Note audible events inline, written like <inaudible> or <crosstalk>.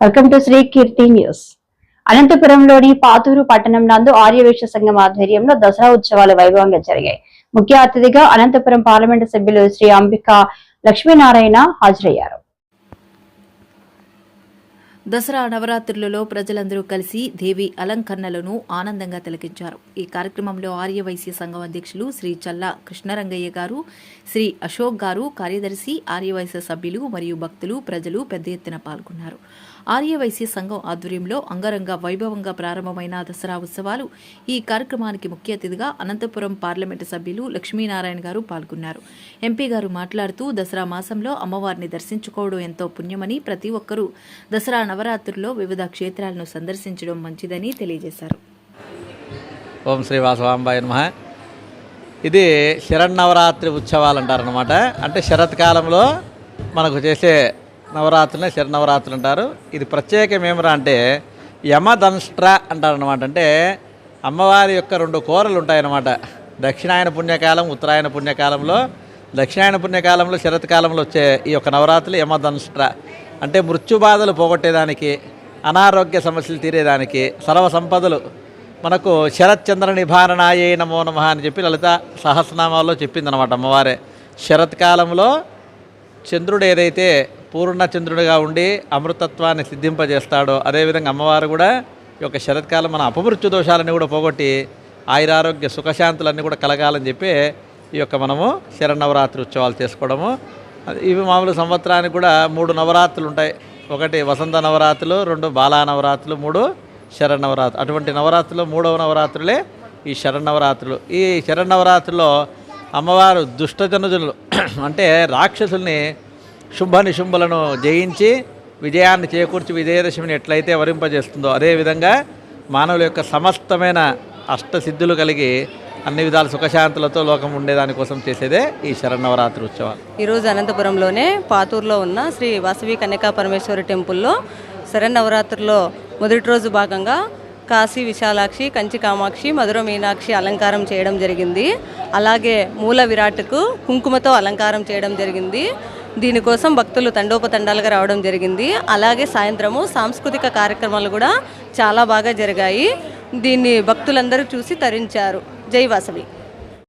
Welcome to Sri Keerthi news అనంతపురంలోని Pathuru పట్టణం నందు ఆర్యవేశ సంఘం ఆధ్వర్యంలో దసరా ఉత్సవాలు వైభవంగా జరిగాయి. ముఖ్య అతిథిగా అనంతపురం పార్లమెంటు సభ్యులు శ్రీ అంబిక లక్ష్మీనారాయణ హాజరయ్యారు. దసరా నవరాత్రులలో ప్రజలందరూ కలిసి దేవి అలంకరణలను ఆనందంగా తిలకించారు. ఈ కార్యక్రమంలో ఆర్యవైశ్య సంఘం అధ్యక్షులు శ్రీ చల్లా కృష్ణరంగయ్య గారు శ్రీ అశోక్ గారు కార్యదర్శి ఆర్యవైశ్య సభ్యులు మరియు భక్తులు ప్రజలు పెద్ద ఎత్తున పాల్గొన్నారు. ఆర్యవైశ్య సంఘం ఆధ్వర్యంలో అంగరంగ వైభవంగా ప్రారంభమైన దసరా ఉత్సవాలు ఈ కార్యక్రమానికి ముఖ్య అతిథిగా అనంతపురం పార్లమెంటు సభ్యులు లక్ష్మీనారాయణ గారు పాల్గొన్నారు. ఎంపీ గారు మాట్లాడుతూ దసరా మాసంలో అమ్మవారిని దర్శించుకోవడం ఎంతో పుణ్యమని ప్రతి ఒక్కరూ దసరా నవరాత్రుల్లో వివిధ క్షేత్రాలను సందర్శించడం మంచిదని తెలియజేశారు. ఓం శ్రీ వాసవాంబాయ నమ. ఇది శరన్నవరాత్రి ఉత్సవాలు అంటారనమాట అంటే శరత్కాలంలో మనకు చేసే నవరాత్రులనే శరన్నవరాత్రులు అంటారు. ఇది ప్రత్యేకం ఏమరా అంటే యమదంష్ట్ర అంటారనమాట అంటే అమ్మవారి యొక్క రెండు కూరలు ఉంటాయన్నమాట. దక్షిణాయన పుణ్యకాలం ఉత్తరాయణ పుణ్యకాలంలో. దక్షిణాయన పుణ్యకాలంలో శరత్కాలంలో వచ్చే ఈ యొక్క నవరాత్రులు యమదంష్ట్ర అంటే మృత్యు బాధలు పోగొట్టేదానికి అనారోగ్య సమస్యలు తీరేదానికి సర్వ సంపదలు మనకు శరత్చంద్ర నిభారణాయే నమో నమ అని చెప్పి లలిత సహస్రనామాల్లో చెప్పిందనమాట అమ్మవారే. శరత్కాలంలో చంద్రుడు ఏదైతే పూర్ణ చంద్రుడిగా ఉండి అమృతత్వాన్ని సిద్ధింపజేస్తాడో అదేవిధంగా అమ్మవారు కూడా ఈ యొక్క శరత్కాలం మన అపమృత్యు దోషాలన్నీ కూడా పోగొట్టి ఆయురారోగ్య సుఖశాంతులన్నీ కూడా కలగాలని చెప్పి ఈ యొక్క మనము శరణవరాత్రి ఉత్సవాలు చేసుకోవడము ఇవి మామూలు సంవత్సరానికి కూడా మూడు నవరాత్రులు ఉంటాయి. ఒకటి వసంత నవరాత్రులు రెండు బాలా నవరాత్రులు మూడు శరణవరాత్రులు అటువంటి నవరాత్రులు మూడవ నవరాత్రులే ఈ శరణవరాత్రులు ఈ శరన్నవరాత్రుల్లో అమ్మవారు దుష్టజనుజులు <clears throat> అంటే రాక్షసుల్ని శుంభ నిశుంభులను జయించి విజయాన్ని చేకూర్చి విజయదశమిని ఎట్లయితే వరింపజేస్తుందో అదేవిధంగా మానవుల యొక్క సమస్తమైన అష్టసిద్ధులు కలిగి అన్ని విధాల సుఖశాంతులతో లోకం ఉండేదానికోసం చేసేదే ఈ శరణవరాత్రి ఉత్సవాలు. ఈరోజు అనంతపురంలోనే పాతూరులో ఉన్న శ్రీ వాసవి కన్యకా పరమేశ్వరి టెంపుల్లో శరణవరాత్రిలో మొదటి రోజు భాగంగా కాశీ విశాలాక్షి కంచి కామాక్షి మధుర మీనాక్షి అలంకారం చేయడం జరిగింది. అలాగే మూల విరాట్కు కుంకుమతో అలంకారం చేయడం జరిగింది. దీనికోసం భక్తులు తండోపతండాలుగా రావడం జరిగింది. అలాగే సాయంత్రము సాంస్కృతిక కార్యక్రమాలు కూడా చాలా బాగా జరిగాయి. దీన్ని భక్తులందరూ చూసి తరించారు. జై వాసవి.